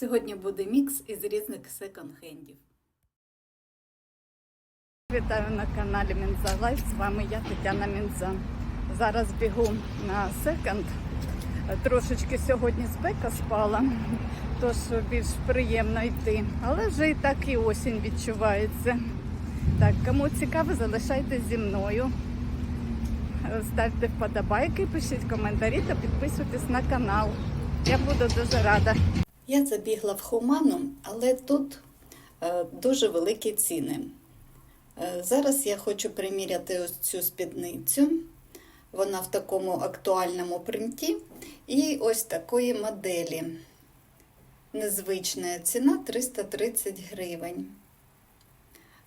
Сьогодні буде мікс із різних секонд-хендів. Вітаю на каналі Мінза Лайф. З вами я Тетяна Мінза. Зараз бігу на секонд. Трошечки сьогодні спека спала, тож більш приємно йти. Але вже і так і осінь відчувається. Так, кому цікаво, залишайтесь зі мною. Ставте вподобайки, пишіть коментарі та підписуйтесь на канал. Я буду дуже рада. Я забігла в Хуману, але тут е, дуже великі ціни. Е, зараз я хочу приміряти ось цю спідницю. Вона в такому актуальному принті. І ось такої моделі. Незвична ціна 330 гривень.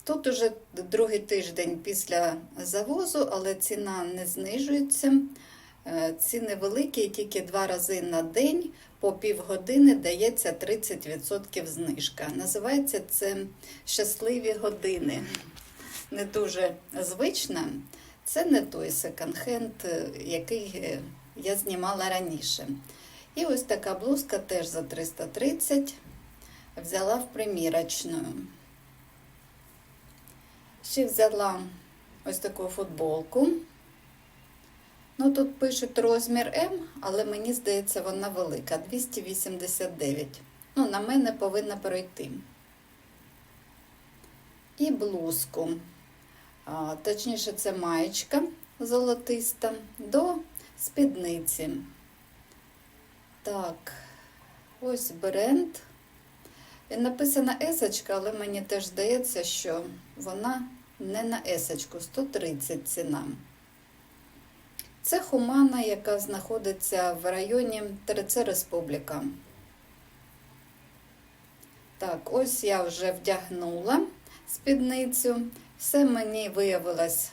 Тут уже другий тиждень після завозу, але ціна не знижується. Е, Ціни великі, тільки два рази на день по півгодини дається 30% знижка. Називається це щасливі години. Не дуже звична. Це не той секонд-хенд, е, який е, я знімала раніше. І ось така блузка теж за 330 взяла в примірочну. Ще взяла ось таку футболку. Ну, тут пишуть розмір М, але мені здається, вона велика 289. Ну, на мене повинна пройти. І блузку. А, точніше, це маєчка золотиста до спідниці. Так, ось бренд. І написана есочка, але мені теж здається, що вона не на есочку, 130 ціна. Це Хумана, яка знаходиться в районі Тереце Республіка. Так, ось я вже вдягнула спідницю. Все мені виявилось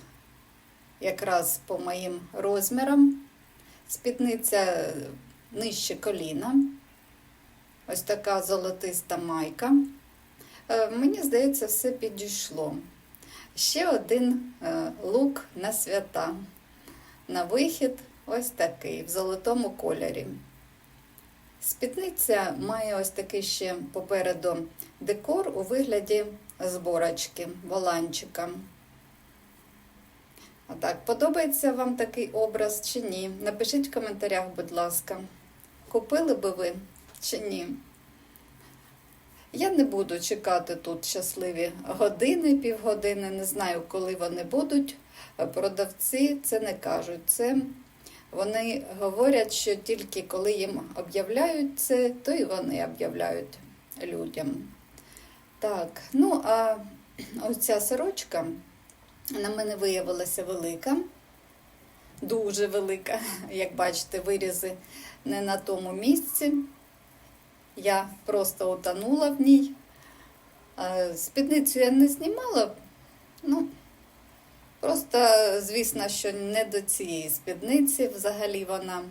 якраз по моїм розмірам. Спідниця нижче коліна. Ось така золотиста майка. Е, Мені здається, все підійшло. Ще один е, лук на свята. На вихід ось такий, в золотому кольорі. Спідниця має ось такий ще попереду декор у вигляді зборочки, воланчика. А так, подобається вам такий образ чи ні? Напишіть в коментарях, будь ласка, купили би ви чи ні? Я не буду чекати тут щасливі години, півгодини, не знаю, коли вони будуть. Продавці це не кажуть. Це вони говорять, що тільки коли їм об'являють це, то і вони об'являють людям. Так, ну а ось ця сорочка на мене виявилася велика, дуже велика. Як бачите, вирізи не на тому місці. Я просто утонула в ній. Е, Спідницю я не знімала, ну, просто, звісно, що не до цієї спідниці взагалі вона.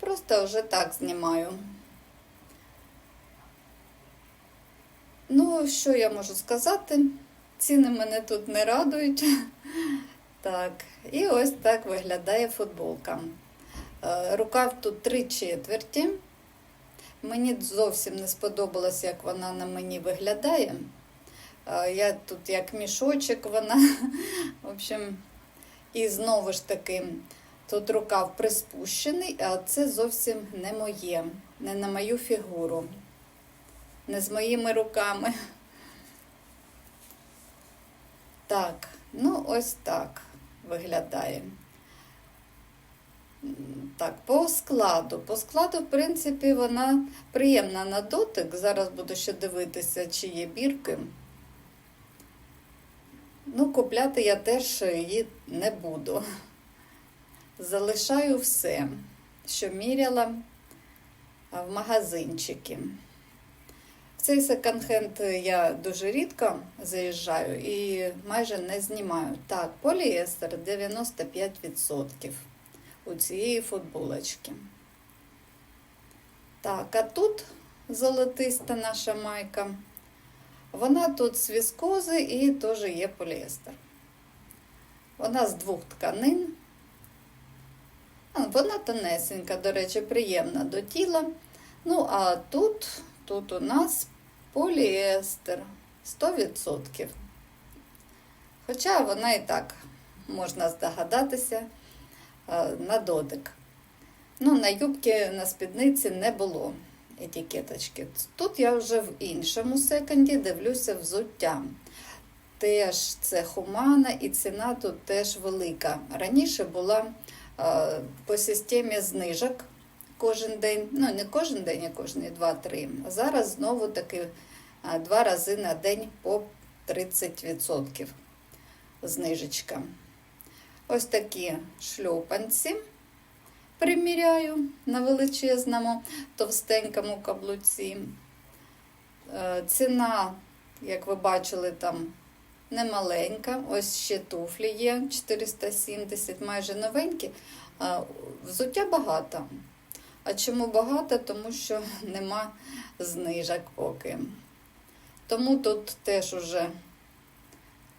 Просто вже так знімаю. Ну, що я можу сказати? Ціни мене тут не радують. Так, і ось так виглядає футболка. Е, Рукав тут три четверті. Мені зовсім не сподобалось, як вона на мені виглядає. Е, Я тут як мішочок вона. В общем, і знову ж таки, тут рукав приспущений, а це зовсім не моє, не на мою фігуру, не з моїми руками. Так, ну ось так виглядає. Так, по складу. По складу, в принципі, вона приємна на дотик. Зараз буду ще дивитися, чи є бірки. Ну, купляти я теж її не буду. Залишаю все, що міряла в магазинчики. В цей секонд-хенд я дуже рідко заїжджаю і майже не знімаю. Так, поліестер 95% у цієї футболочки. Так, а тут золотиста наша майка. Вона тут з віскози і теж є поліестер. Вона з двох тканин. Вона тонесенька, до речі, приємна до тіла. Ну, а тут, тут у нас поліестер 100%. Хоча вона і так можна здогадатися на дотик. Ну, на юбки на спідниці не було етикеточки. Тут я вже в іншому секонді дивлюся взуття. Теж це хумана і ціна тут теж велика. Раніше була е, по системі знижок кожен день. Ну, не кожен день, а кожні 2-3. А зараз знову таки е, два рази на день по 30% знижечка. Ось такі шльопанці приміряю на величезному товстенькому каблуці. Е, Ціна, як ви бачили, там немаленька. Ось ще туфлі є 470, майже новенькі. Взуття багато. А чому багато? Тому що нема знижок поки. Тому тут теж уже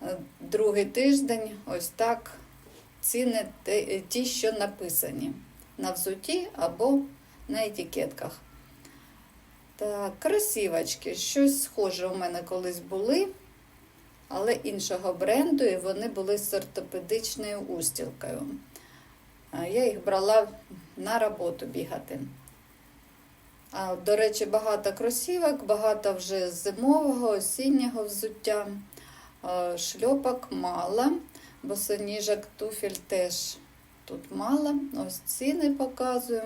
е, другий тиждень, ось так, ціни те- ті, що написані на взуті або на етикетках. Так, кросівочки. Щось схоже у мене колись були, але іншого бренду, і вони були з ортопедичною устілкою. Я їх брала на роботу бігати. А, до речі, багато кросівок, багато вже зимового, осіннього взуття. Шльопок мало, босоніжок туфель теж тут мало. Ось ціни показую.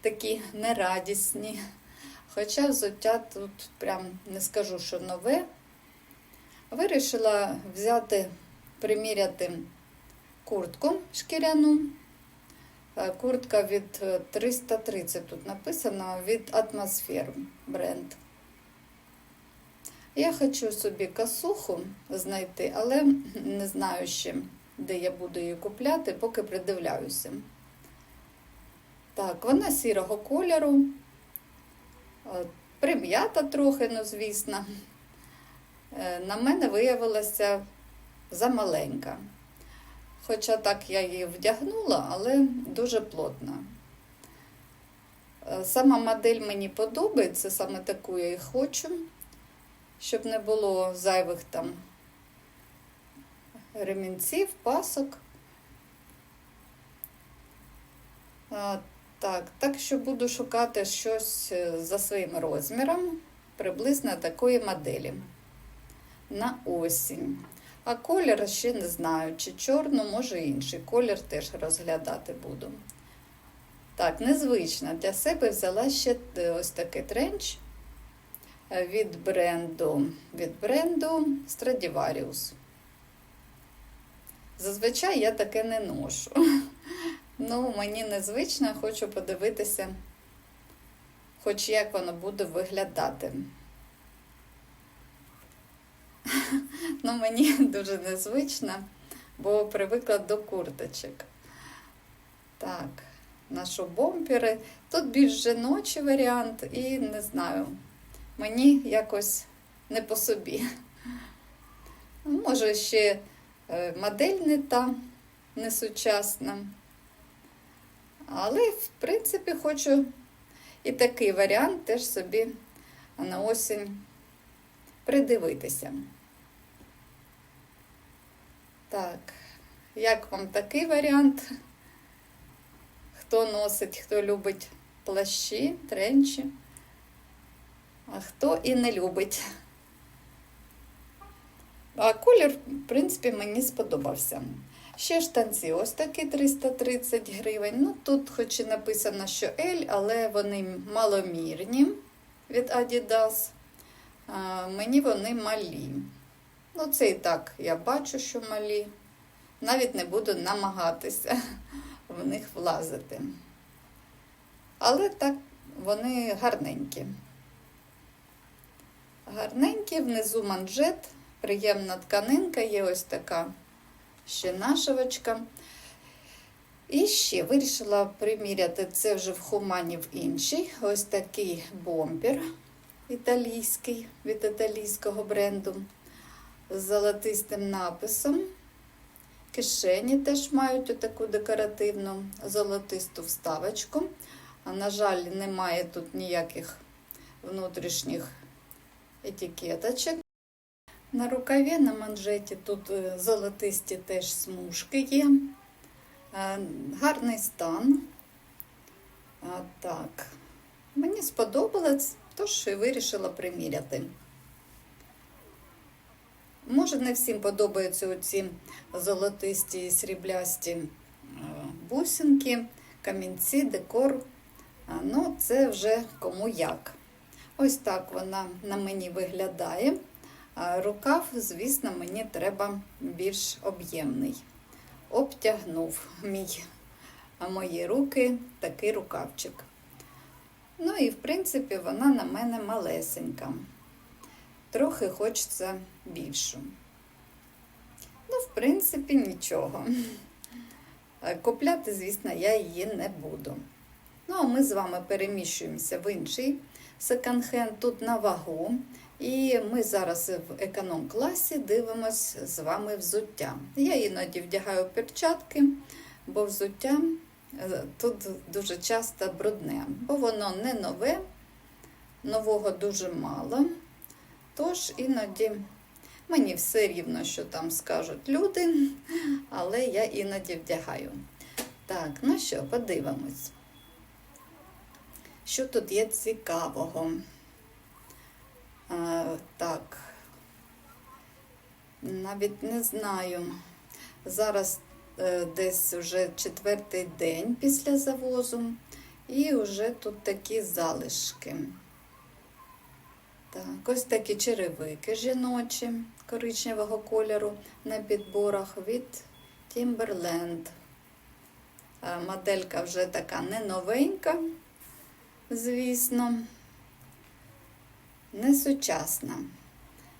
Такі нерадісні. Хоча взуття тут прям не скажу, що нове. Вирішила взяти, приміряти куртку шкіряну. Е, Куртка від е, 330 тут написано від Атмосфер бренд. Я хочу собі косуху знайти, але не знаю ще, де я буду її купляти, поки придивляюся. Так, вона сірого кольору, е, прим'ята трохи, ну звісно. Е, На мене виявилася замаленька. Хоча так я її вдягнула, але дуже плотна. Е, Сама модель мені подобається, саме таку я і хочу, щоб не було зайвих там ремінців, пасок. А, Так, так що буду шукати щось е, за своїм розміром, приблизно такої моделі. На осінь. А колір ще не знаю, чи чорну, може інший. Колір теж розглядати буду. Так, незвично. Для себе взяла ще е, ось такий тренч від бренду, від бренду Stradivarius. Зазвичай я таке не ношу. Ну, мені незвично, хочу подивитися, хоч як воно буде виглядати. Ну, мені дуже незвично, бо привикла до курточок. Так, ношу бомпери. Тут більш жіночий варіант, і не знаю, мені якось не по собі. Може, ще е, модель не та, не сучасна. Але, в принципі, хочу і такий варіант теж собі на осінь придивитися. Так, як вам такий варіант? Хто носить, хто любить плащі, тренчі, а хто і не любить. А колір, в принципі, мені сподобався. Ще штанці, ось такі 330 гривень. Ну, тут хоч і написано, що L, але вони маломірні від Adidas. А, мені вони малі. Ну, це і так я бачу, що малі. Навіть не буду намагатися в них влазити. Але так вони гарненькі. Гарненькі, внизу манжет, приємна тканинка, є ось така ще нашивочка. І ще вирішила приміряти це вже в хумані в інший. Ось такий бомпер італійський від італійського бренду з золотистим написом. Кишені теж мають таку декоративну золотисту вставочку. На жаль, немає тут ніяких внутрішніх етикеточок. На рукаві на манжеті тут е, золотисті теж смужки є. Е, Гарний стан. Так. Мені сподобалось, тож і вирішила приміряти. Може, не всім подобаються оці золотисті і сріблясті е, бусинки, камінці, декор. Ну, це вже кому як. Ось так вона на мені виглядає. Рукав, звісно, мені треба більш об'ємний. Обтягнув мій, мої руки такий рукавчик. Ну і, в принципі, вона на мене малесенька. Трохи хочеться більшу. Ну, в принципі, нічого. Купляти, звісно, я її не буду. Ну, а ми з вами переміщуємося в інший секонд-хенд, тут на вагу. І ми зараз в економ-класі дивимось з вами взуття. Я іноді вдягаю перчатки, бо взуття е, тут дуже часто брудне, бо воно не нове, нового дуже мало. Тож іноді мені все рівно, що там скажуть люди, але я іноді вдягаю. Так, ну що, подивимось. Що тут є цікавого? А, так, навіть не знаю. Зараз е, десь вже четвертий день після завозу, і вже тут такі залишки. Так, ось такі черевики жіночі коричневого кольору на підборах від Timberland. Моделька вже така не новенька, звісно, не сучасна.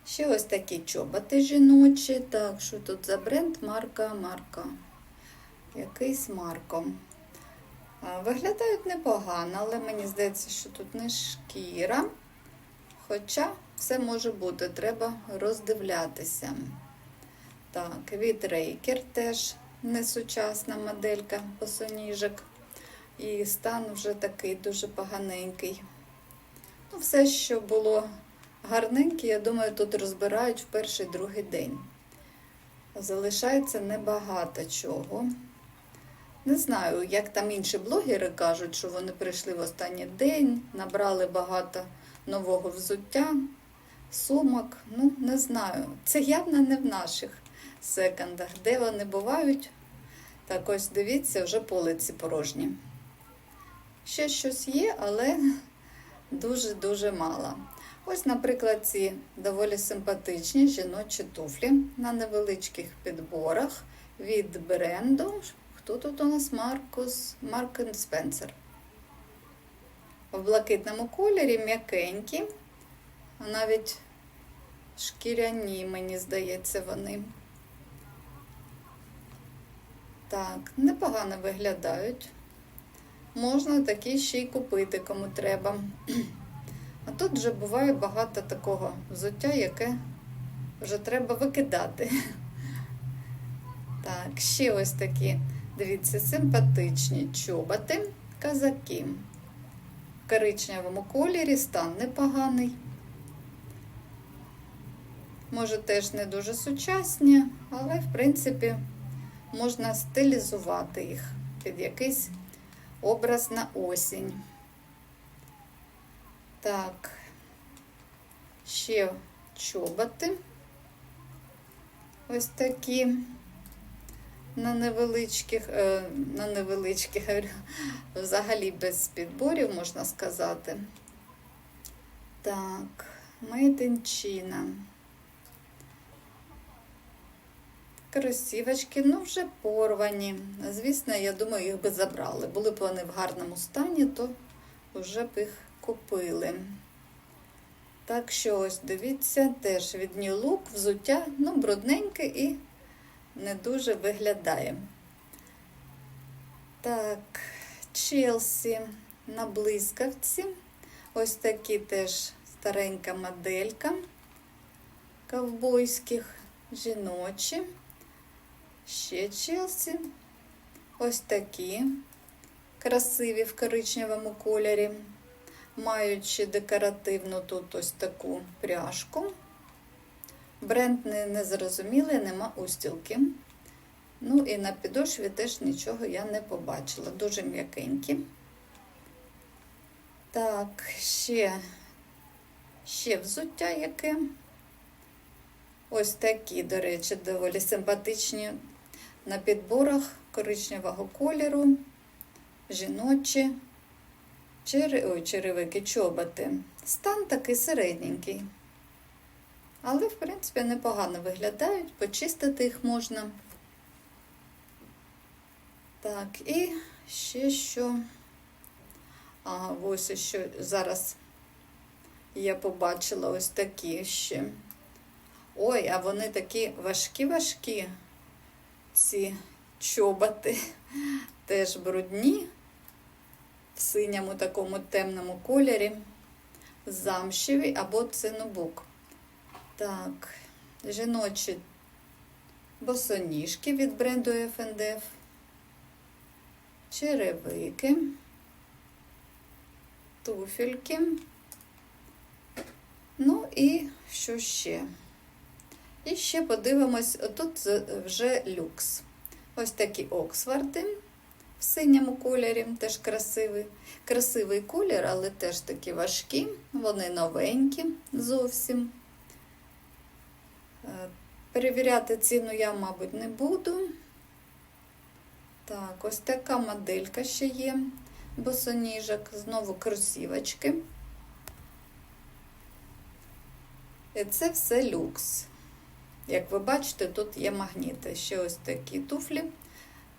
Ще ось такі чоботи жіночі. Так, що тут за бренд? Марка, марка. Якийсь марко. А, Виглядають непогано, але мені здається, що тут не шкіра. Хоча все може бути, треба роздивлятися. Так, від Рейкер теж несучасна моделька босоніжок. І стан вже такий дуже поганенький. Ну, все, що було гарненьке, я думаю, тут розбирають в перший другий день. Залишається небагато чого. Не знаю, як там інші блогери кажуть, що вони прийшли в останній день, набрали багато нового взуття, сумок. Ну, не знаю. Це явно не в наших секондах. Де вони бувають? Так ось дивіться, вже полиці порожні. Ще щось є, але дуже-дуже мало. Ось, наприклад, ці доволі симпатичні жіночі туфлі на невеличких підборах від бренду. Хто тут у нас Маркус Марк Спенсер? В блакитному кольорі м'якенькі, навіть шкіряні, мені здається, вони. Так, непогано виглядають. Можна такі ще й купити, кому треба. А тут вже буває багато такого взуття, яке вже треба викидати. Так, ще ось такі, дивіться, симпатичні чоботи, казаки. В коричневому кольорі стан непоганий. Може, теж не дуже сучасні, але, в принципі, можна стилізувати їх під якийсь образ на осінь. Так, ще чоботи. Ось такі на невеличких, е, на невеличких, взагалі без підборів, можна сказати. Так, Made in China. Кросівочки, ну вже порвані. Звісно, я думаю, їх би забрали. Були б вони в гарному стані, то вже б їх купили. Так що ось дивіться, теж від New Look взуття, ну, брудненьке і не дуже виглядає. Так, Челсі на блискавці. Ось такі теж старенька моделька ковбойських, жіночі. Ще Челсі. Ось такі красиві в коричневому кольорі, маючи декоративну тут ось таку пряжку. Бренд не, не зрозумілий, нема устілки. Ну і на підошві теж нічого я не побачила. Дуже м'якенькі. Так, ще, ще взуття яке. Ось такі, до речі, доволі симпатичні на підборах коричневого кольору, жіночі, черевики, чоботи. Стан такий середненький. Але, в принципі, непогано виглядають, почистити їх можна. Так, і ще що. А, ось що зараз я побачила ось такі ще. Ой, а вони такі важкі-важкі, ці чоботи, теж брудні, в синьому такому темному кольорі, замшеві або цинобук. Так, жіночі босоніжки від бренду FNDF, черевики, туфельки. Ну і що ще? І ще подивимось, тут вже люкс. Ось такі Оксфорди в синьому кольорі, теж красивий. Красивий колір, але теж такі важкі, вони новенькі зовсім. Е, Перевіряти ціну я, мабуть, не буду. Так, ось така моделька ще є. Босоніжок, знову кросівочки. І це все люкс. Як ви бачите, тут є магніти. Ще ось такі туфлі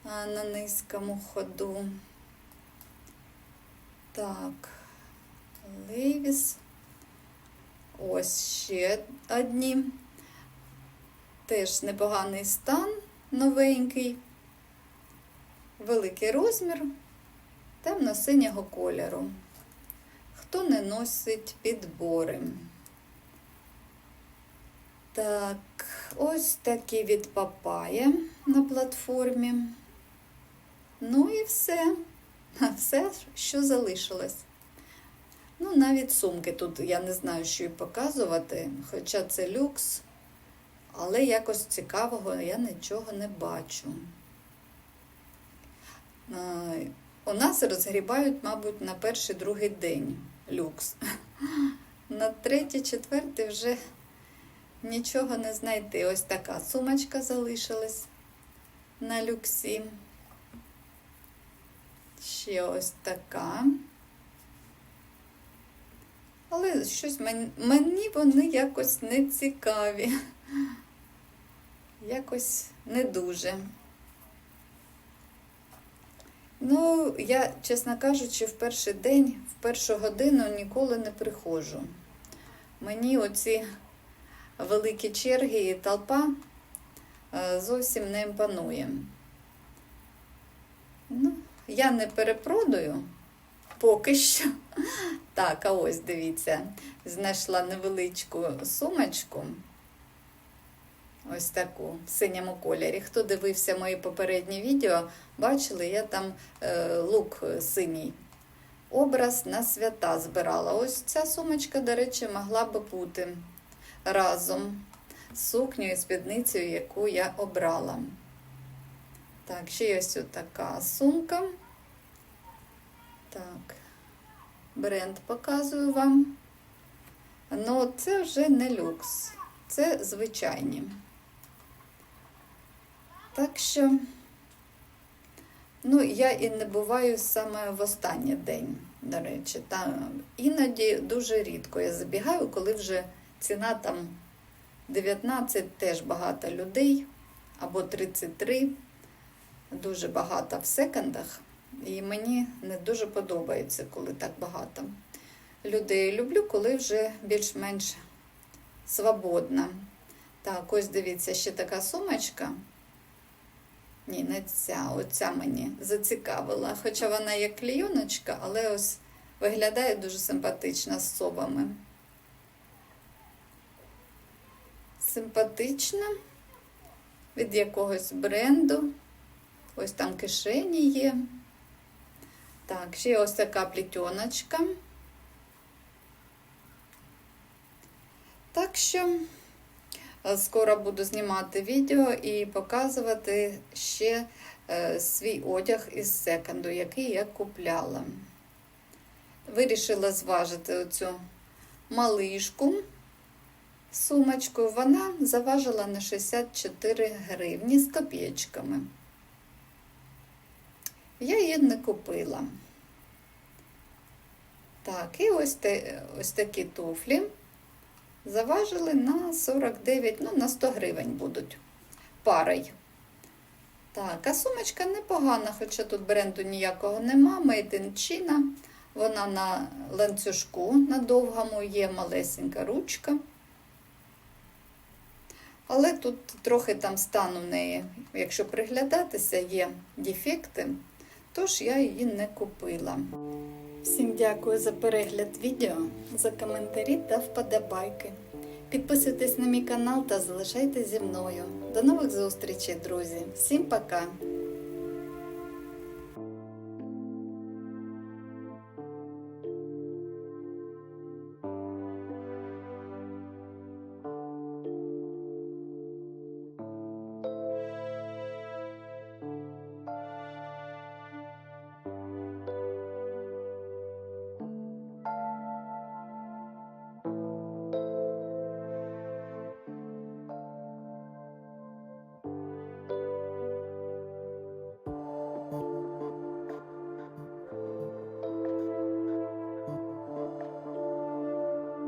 на низькому ходу. Так, Левіс. Ось ще одні. Теж непоганий стан, новенький, великий розмір, темно-синього кольору. Хто не носить підбори? Так, ось такі від папає на платформі. Ну і все. Все, що залишилось. Ну, навіть сумки тут я не знаю, що і показувати, хоча це люкс, але якось цікавого я нічого не бачу. У нас розгрібають, мабуть, на перший другий день люкс. На третій, четвертий вже нічого не знайти. Ось така сумочка залишилась на люксі. Ще ось така. Але щось мені, мені вони якось не цікаві. Якось не дуже. Ну, я, чесно кажучи, в перший день, в першу годину ніколи не приходжу. Мені оці великі черги і толпа е, зовсім не імпонує. Ну, я не перепродаю поки що. Так, а ось дивіться, знайшла невеличку сумочку. Ось таку в синьому кольорі. Хто дивився мої попередні відео, бачили, я там е, лук синій. Образ на свята збирала. Ось ця сумочка, до речі, могла би бути разом з сукнею і спідницею, яку я обрала. Так, ще є ось така сумка. Так, бренд показую вам. Ну, це вже не люкс, це звичайні. Так що, ну, я і не буваю саме в останній день, до речі. Там іноді дуже рідко я забігаю, коли вже ціна там 19, теж багато людей, або 33, дуже багато в секондах. І мені не дуже подобається, коли так багато людей. Люблю, коли вже більш-менш свободна. Так, ось дивіться, ще така сумочка. Ні, не ця, оця мені зацікавила. Хоча вона як клійоночка, але ось виглядає дуже симпатично з собами. Симпатична від якогось бренду. Ось там кишені є. Так, ще ось така плетіночка. Так що е, скоро буду знімати відео і показувати ще е, свій одяг із секонду, який я купляла. Вирішила зважити оцю малишку сумочку. Вона заважила на 64 гривні з копійочками. Я її не купила. Так, і ось, те, ось такі туфлі заважили на 49, ну, на 100 гривень будуть парою. Так, а сумочка непогана, хоча тут бренду ніякого нема, Made in China. Вона на ланцюжку на довгому є малесенька ручка. Але тут трохи там стану в неї, якщо приглядатися, є дефекти, тож я її не купила. Всім дякую за перегляд відео, за коментарі та вподобайки. Підписуйтесь на мій канал та залишайтеся зі мною. До нових зустрічей, друзі! Всім пока!